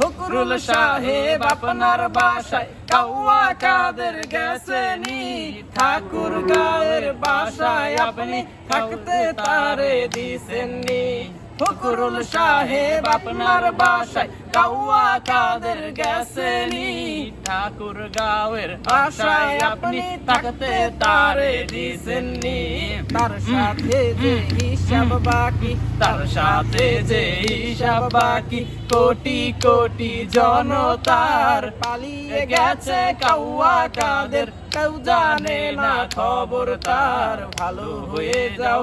ফকরুল সাহেব আপনার বাসায় কাউয়া কাদের গেছেনি ঠাকুর গায়ের বাসায় আপনি থাকতে তারে দিছেননি ফকরুল সাহেব আপনার বাসায় কাউয়া কাদের গেছেনি ঠাকুর গাঁয়ের বাসায় আপনি থাকতে তারে দিছেননি তার সাথে যে হিসাব বাকি তার সাথে যে হিসাব বাকি কোটি কোটি জনতার পালিয়ে গেছে কাউয়া কাদের। কেউ জানে না খবর তার। ভালো হয়ে যাও।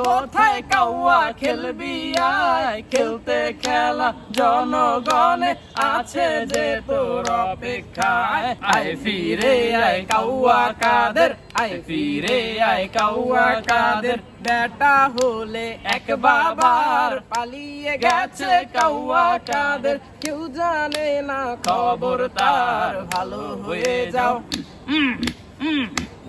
কোথায় কাউয়া খেলবি আয় খেলতে খেলা জনগণে আছে যে তোর অপেক্ষায় আয় ফিরে আয় কাউয়া কাদের আয় ফিরে আয় কাউয়া কাদের বেটা হলে এক বাবার পালিয়ে গেছে কাউয়া কাদের কেউ জানে না খবর তার ভালো হয়ে যাও